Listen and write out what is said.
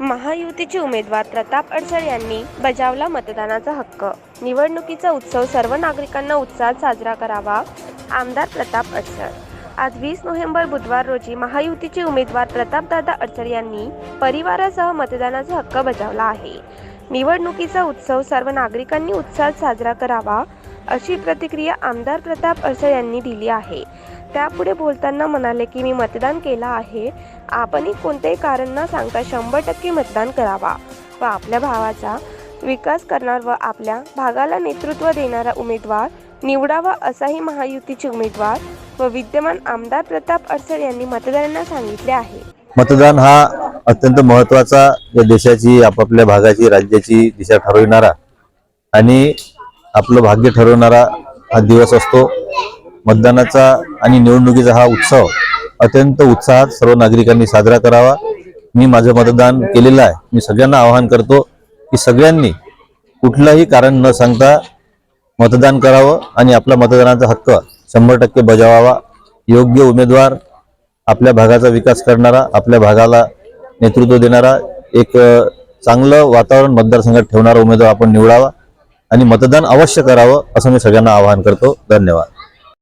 महायुतीचे उमेदवार प्रताप अडसळ यांनी बजावला मतदानाचा हक्क. निवडणुकीचा उत्सव सर्व नागरिकांना उत्साहात साजरा करावा आमदार प्रताप अडसळ आज वीस नोव्हेंबर बुधवार रोजी महायुतीचे उमेदवार प्रतापदादा अडसळ यांनी परिवारासह मतदानाचा हक्क बजावला आहे. निवडणुकीचा उत्सव सर्व नागरिकांनी उत्साहात साजरा करावा अशी प्रतिक्रिया आमदार प्रताप अडसळ यांनी दिली आहे. त्यापुढे बोलताना म्हणाले की मी मतदान केलं आहे. आपणही कोणतेही कारण न सांगता शंभर टक्के मतदान करावा व आपल्या भावाचा विकास करणार व आपल्या भागाला नेतृत्व देणारा उमेदवार निवडावा असाही महायुतीचे उमेदवार व विद्यमान आमदार प्रताप अडसळ यांनी मतदारांना सांगितले आहे. मतदान हा अत्यंत महत्त्वाचा देशाची आपापल्या भागाची राज्याची दिशा ठरविणारा आणि आपलं भाग्य ठरवणारा हा दिवस असतो. मतदानाचा आणि निवडणुकीचा हा उत्सव अत्यंत उत्साहात सर्व नागरिकांनी साजरा करावा. मी माझं मतदान केलेलं आहे. मी सगळ्यांना आवाहन करतो की सगळ्यांनी कुठलंही कारण न सांगता मतदान करावं आणि आपला मतदानाचा हक्क शंभर टक्के बजावावा. योग्य उमेदवार आपल्या भागाचा विकास करणारा आपल्या भागाला नेतृत्व देणारा एक चांगलं वातावरण मतदारसंघात ठेवणारा उमेदवार आपण निवडावा. आणि मतदान अवश्य करावं असं मी सगळ्यांना आवाहन करतो. धन्यवाद.